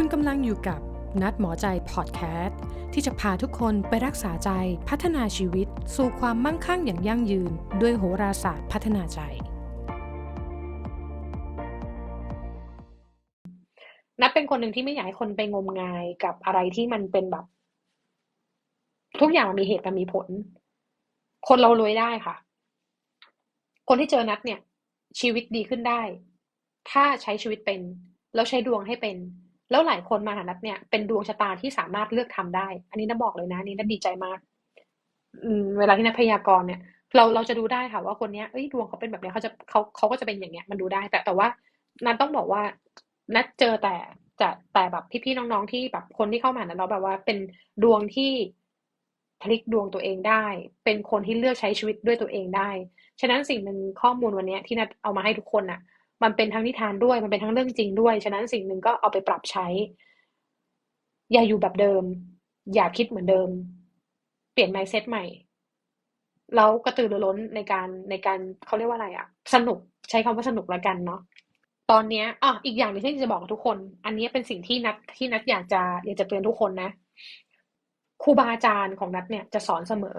คุณกำลังอยู่กับนัดหมอใจพอดแคสต์ที่จะพาทุกคนไปรักษาใจพัฒนาชีวิต สู่ความมั่งคั่งอย่างยั่งยืน ด้วยโหราศาสตร์พัฒนาใจ นัดเป็นคนหนึ่งที่ไม่อยากให้คนไปงมงายกับอะไรที่มันเป็นแบบ ทุกอย่างมันมีเหตุมันมีผล คนเรารวยได้ค่ะ คนที่เจอนัดเนี่ย ชีวิตดีขึ้นได้ ถ้าใช้ชีวิตเป็น แล้วใช้ดวงให้เป็น แล้วหลายคนมาหานัดเนี่ยเป็นดวงชะตาที่สามารถเลือกทำได้ อันนี้นัดบอกเลยนะนนี้นัดดีใจมาก อืม เวลาที่นัดพยากรณ์เนี่ย เราเราจะดูได้ค่ะว่าคนเนี้ยเอ้ยดวงเขาเป็นแบบเนี้ยเขาจะเขาเขาก็จะเป็นอย่างเงี้ย มันดูได้ แต่แต่ว่านัดต้องบอกว่า นัดเจอแต่จะแต่แบบพี่ๆน้องๆที่แบบคนที่เข้ามานะเราแบบว่าเป็นดวงที่พลิกดวงตัวเองได้ เป็นคนที่เลือกใช้ชีวิตด้วยตัวเองได้ ฉะนั้นสิ่งหนึ่งข้อมูลวันนี้ที่นัดเอามาให้ทุกคนน่ะ มันเป็นทั้งนิทานด้วย มันเป็นทั้งเรื่องจริงด้วย ฉะนั้นสิ่งหนึ่งก็เอาไปปรับใช้ อย่าอยู่แบบเดิม อย่าคิดเหมือนเดิม เปลี่ยน mindset ใหม่ แล้วกระตือรือร้นในการในการเขาเรียกว่าอะไรอะสนุกใช้คำว่าสนุกแล้วกันเนาะตอนเนี้ยอะอีกอย่างหนึ่งที่จะบอกทุกคน อันนี้เป็นสิ่งที่นัดที่นัดอยากจะอยากจะเตือนทุกคนนะครูบาอาจารย์ของนัดเนี่ยจะสอนเสมอ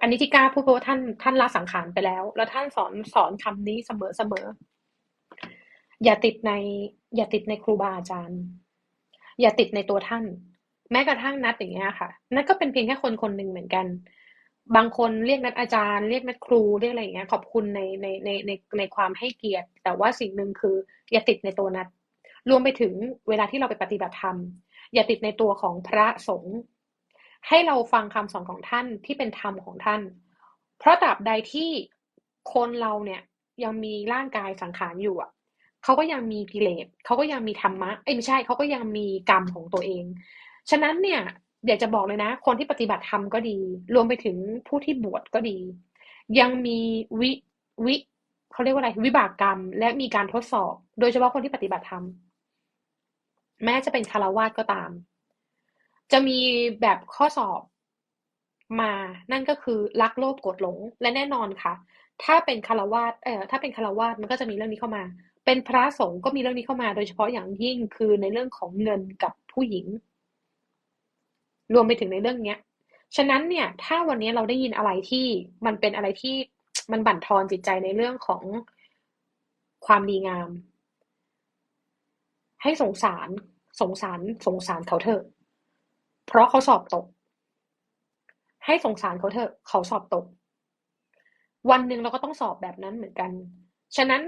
อันนี้ที่กล้าพูดเพราะว่าท่านท่านละสังขารไปแล้ว แล้วท่านสอนสอนคำนี้เสมอเสมออย่าติดใน อย่าติดในครูบาอาจารย์ อย่าติดในตัวท่าน แม้กระทั่งนัดอย่างเงี้ยค่ะ นัดก็เป็นเพียงแค่คนคนหนึ่งเหมือนกัน บางคนเรียกนัดอาจารย์ เรียกนัดครูเรียกอะไรอย่างเงี้ยขอบคุณในในในในในความให้เกียรติ แต่ว่าสิ่งหนึ่งคือ อย่าติดในตัวนัดรวมไปถึงเวลาที่เราไปปฏิบัติธรรม อย่าติดในตัวของพระสงฆ์ ให้เราฟังคำสอนของท่านที่เป็นธรรมของท่าน เพราะตราบใดที่คนเราเนี่ยยังมีร่างกายสังขารอยู่อะเขาก็ยังมีกิเลสเขาก็ยังมีธรรมะเอ้ยไม่ใช่เขาก็ยังมีกรรมของตัวเอง ฉะนั้นเนี่ยอยากจะบอกเลยนะ คนที่ปฏิบัติธรรมก็ดี รวมไปถึงผู้ที่บวชก็ดี ยังมีวิวิเขาเรียกว่าอะไรวิบากกรรม และมีการทดสอบ โดยเฉพาะคนที่ปฏิบัติธรรม แม้จะเป็นคารวาสก็ตาม จะมีแบบข้อสอบมา นั่นก็คือรักโลภโกรธหลง และแน่นอนค่ะ ถ้าเป็นคารวาสเอ่อถ้าเป็นคารวาสมันก็จะมีเรื่องนี้เข้ามา เป็นพระสงฆ์ก็มีเรื่องนี้เข้ามาโดยเฉพาะอย่างยิ่งคือในเรื่องของเงินกับผู้หญิง รวมไปถึงในเรื่องเนี้ย ฉะนั้นเนี่ย ถ้าวันนี้เราได้ยินอะไรที่มันเป็นอะไรที่มันบั่นทอนจิตใจในเรื่องของความดีงาม ให้สงสาร สงสาร สงสารเขาเถอะ เพราะเขาสอบตก ให้สงสารเขาเถอะเขาสอบตก วันหนึ่งเราก็ต้องสอบแบบนั้นเหมือนกัน ฉะนั้น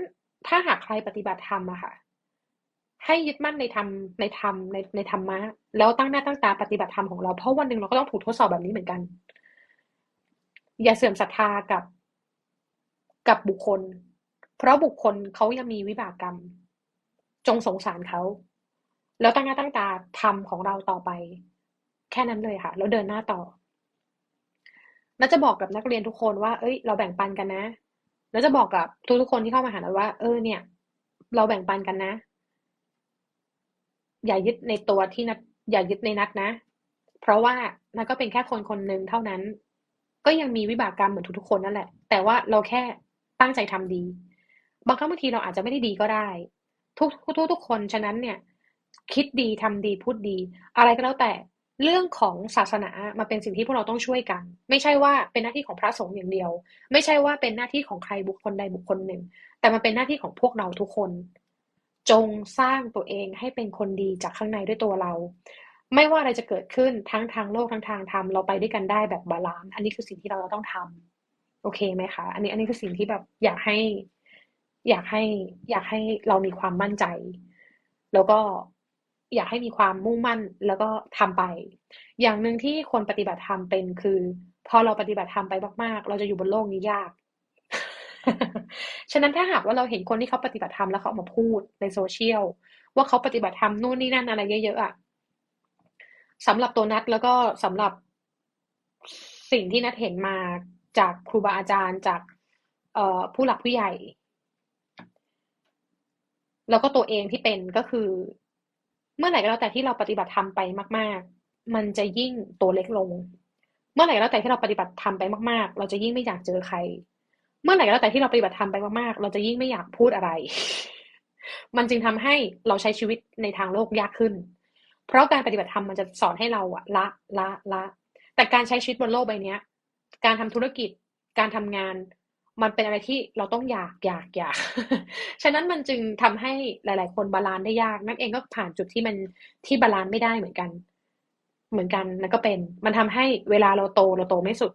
ถ้าหากใครปฏิบัติธรรมอะค่ะ ให้ยึดมั่นในธรรมในธรรมในในธรรมะแล้วตั้งหน้าตั้งตาปฏิบัติธรรมของเราเพราะวันหนึ่งเราก็ต้องถูกทดสอบแบบนี้เหมือนกัน อย่าเสื่อมศรัทธากับกับบุคคล เพราะบุคคลเขายังมีวิบากกรรม จงสงสารเขา แล้วตั้งหน้าตั้งตาทำของเราต่อไป ค่นั้นเลยค่ะ แล้วเดินหน้าต่อน่าจะบอกกับนักเรียนทุกคนว่า เอ้ย เราแบ่งปันกันนะ แล้วจะบอกกับทุกๆคนที่เข้ามาหาเราว่า เออ เนี่ย เราแบ่งปันกันนะ อย่ายึดในตัวที่นัดอย่ายึดในนัดนะ เพราะว่านัดก็เป็นแค่คนคนหนึ่งเท่านั้น ก็ยังมีวิบากกรรมเหมือนทุกๆคนนั่นแหละ แต่ว่าเราแค่ตั้งใจทำดี บางครั้งบางทีเราอาจจะไม่ได้ดีก็ได้ ทุกทุกทุกคน ฉะนั้นเนี่ย คิดดีทำดีพูดดี อะไรก็แล้วแต่ เรื่องของศาสนามาเป็นสิ่งที่พวกเราต้องช่วยกัน ไม่ใช่ว่าเป็นหน้าที่ของพระสงฆ์อย่างเดียว ไม่ใช่ว่าเป็นหน้าที่ของใครบุคคลใดบุคคลหนึ่ง แต่มันเป็นหน้าที่ของพวกเราทุกคน จงสร้างตัวเองให้เป็นคนดีจากข้างในด้วยตัวเรา ไม่ว่าอะไรจะเกิดขึ้นทั้งทางโลกทั้งทางธรรมเราไปด้วยกันได้แบบบาลานซ์อันนี้คือสิ่งที่เราต้องทำโอเคไหมคะ อันนี้อันนี้คือสิ่งที่แบบอยากให้ อยากให้ อยากให้เรามีความมั่นใจ แล้วก็ อยากให้มีความมุ่งมั่นแล้วก็ทำไป อย่างหนึ่งที่คนปฏิบัติธรรมเป็นคือ พอเราปฏิบัติธรรมไปมากๆ เราจะอยู่บนโลกนี้ยาก ฉะนั้นถ้าหากว่าเราเห็นคนที่เขาปฏิบัติธรรมแล้วเขาออกมาพูดในโซเชียลว่าเขาปฏิบัติธรรมนู่นนี่นั่นอะไรเยอะๆอะสำหรับตัวนัดแล้วก็สำหรับสิ่งที่นัดเห็นมาจากครูบาอาจารย์จากเออผู้หลักผู้ใหญ่ แล้วก็ตัวเองที่เป็นก็คือ เมื่อไหร่ก็แล้วแต่ที่เราปฏิบัติธรรมไปมาก ๆ มันจะยิ่งตัวเล็กลง เมื่อไหร่ก็แล้วแต่ที่เราปฏิบัติธรรมไปมาก ๆ เราจะยิ่งไม่อยากเจอใคร เมื่อไหร่ก็แล้วแต่ที่เราปฏิบัติธรรมไปมาก ๆ เราจะยิ่งไม่อยากพูดอะไร มันจึงทำให้เราใช้ชีวิตในทางโลกยากขึ้น เพราะการปฏิบัติธรรมมันจะสอนให้เราอะละละละ แต่การใช้ชีวิตบนโลกใบนี้ยการทำธุรกิจ การทำงาน มันเป็นอะไรที่เราต้องอยากอยากอยาก ฉะนั้นมันจึงทำให้หลาย ๆ คนบาลานซ์ได้ยากนั่นเองก็ผ่านจุดที่มันที่บาลานซ์ไม่ได้เหมือนกัน เหมือนกันแล้วก็เป็น มันทำให้เวลาเราโตเราโตไม่สุด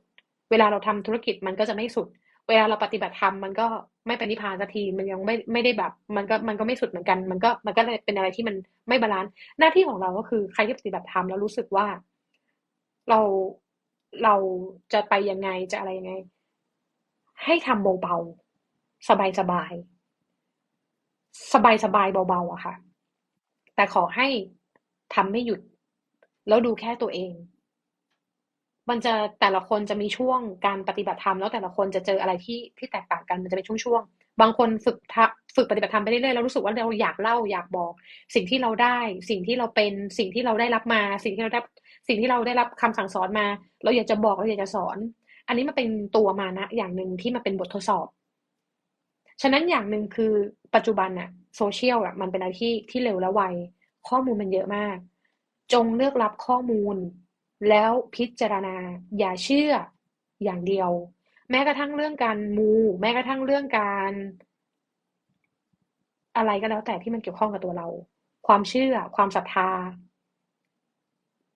เวลาเราทำธุรกิจมันก็จะไม่สุด เวลาเราปฏิบัติธรรมมันก็ไม่เป็นนิพพานสักทีมันยังไม่ไม่ได้แบบ มันก็มันก็ไม่สุดเหมือนกัน มันก็มันก็เลยเป็นอะไรที่มันไม่บาลานซ์หน้าที่ของเราก็คือใครที่ปฏิบัติธรรมแล้วรู้สึกว่า เราเราจะไปยังไงจะอะไรยังไง ให้ทำเบาๆ สบายสบายสบายสบายเบาๆอะค่ะ แต่ขอให้ทำไม่หยุด แล้วดูแค่ตัวเอง มันจะแต่ละคนจะมีช่วงการปฏิบัติธรรมแล้วแต่ละคนจะเจออะไรที่ที่แตกต่างกันมันจะเป็นช่วงๆ บางคนฝึกทะฝึกปฏิบัติธรรมไปเรื่อยๆแล้วรู้สึกว่าเราอยากเล่าอยากบอก สิ่งที่เราได้ สิ่งที่เราเป็นสิ่งที่เราได้รับมา สิ่งที่เราได้สิ่งที่เราได้รับคำสั่งสอนมา เราอยากจะบอกเราอยากจะสอน อันนี้มันเป็นตัวมานะอย่างหนึ่งที่มาเป็นบททดสอบ ฉะนั้นอย่างหนึ่งคือปัจจุบันอะโซเชียลอะมันเป็นอะไรที่ที่เร็วและไว ข้อมูลมันเยอะมาก จงเลือกรับข้อมูล แล้วพิจารณา อย่าเชื่ออย่างเดียว แม้กระทั่งเรื่องการมู แม้กระทั่งเรื่องการ อะไรก็แล้วแต่ที่มันเกี่ยวข้องกับตัวเรา ความเชื่อ ความศรัทธา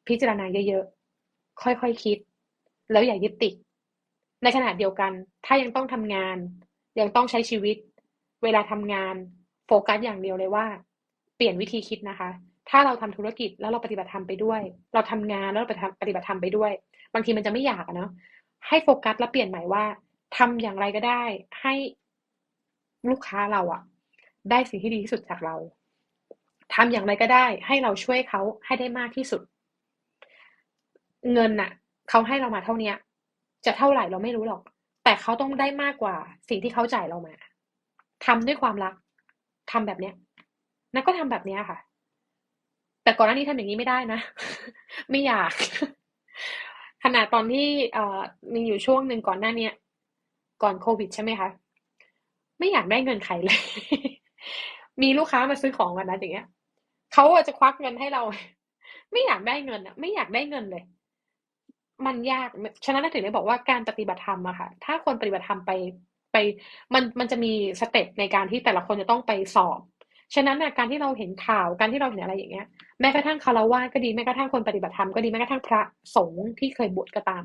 พิจารณาเยอะๆ ค่อยๆคคิด แล้วอย่ายึดติด ในขณะเดียวกัน ถ้ายังต้องทำงาน ยังต้องใช้ชีวิต เวลาทำงานโฟกัสอย่างเดียวเลยว่า เปลี่ยนวิธีคิดนะคะ ถ้าเราทำธุรกิจแล้วเราปฏิบัติธรรมไปด้วย เราทำงานแล้วเราปฏิบัติธรรมไปด้วย บางทีมันจะไม่อยากเนาะให้โฟกัสแล้วเปลี่ยนใหม่ว่าทำอย่างไรก็ได้ ให้ลูกค้าเราอะได้สิ่งที่ดีที่สุดจากเราทำอย่างไรก็ได้ ให้เราช่วยเขาให้ได้มากที่สุด เงินน่ะเขาให้เรามาเท่าเนี้ย จะเท่าไหร่เราไม่รู้หรอก แต่เขาต้องได้มากกว่าสิ่งที่เขาจ่ายเรามาทำด้วยความรักทำแบบเนี้ยนักก็ทำแบบเนี้ยค่ะ แต่ก่อนหน้านี้ทำอย่างนี้ไม่ได้นะ ไม่อยาก ขนาดตอนที่เอ่อมีอยู่ช่วงหนึ่งก่อนหน้าเนี้ย ก่อนโควิดใช่ไหมคะ ไม่อยากได้เงินใครเลย มีลูกค้ามาซื้อของกันนะอย่างเงี้ยเขาจะควักเงินให้เรา ไม่อยากได้เงินอะไม่อยากได้เงินเลย มันยาก ฉะนั้นถึงได้บอกว่าการปฏิบัติธรรมอะค่ะ ถ้าคนปฏิบัติธรรมไปไปมันมันจะมีสเต็ปในการที่แต่ละคนจะต้องไปสอบ ฉะนั้นนะการที่เราเห็นข่าวการที่เราเห็นอะไรอย่างเงี้ย แม้กระทั่งคารวะก็ดีแม้กระทั่งคนปฏิบัติธรรมก็ดีแม้กระทั่งพระสงฆ์ที่เคยบวชก็ตาม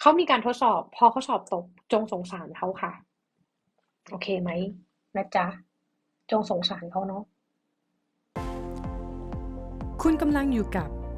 เขามีการทดสอบ พอเขาสอบตกจงสงสารเขาค่ะ โอเคไหมนะจ๊ะจงสงสารเขาเนาะคุณกำลังอยู่กับ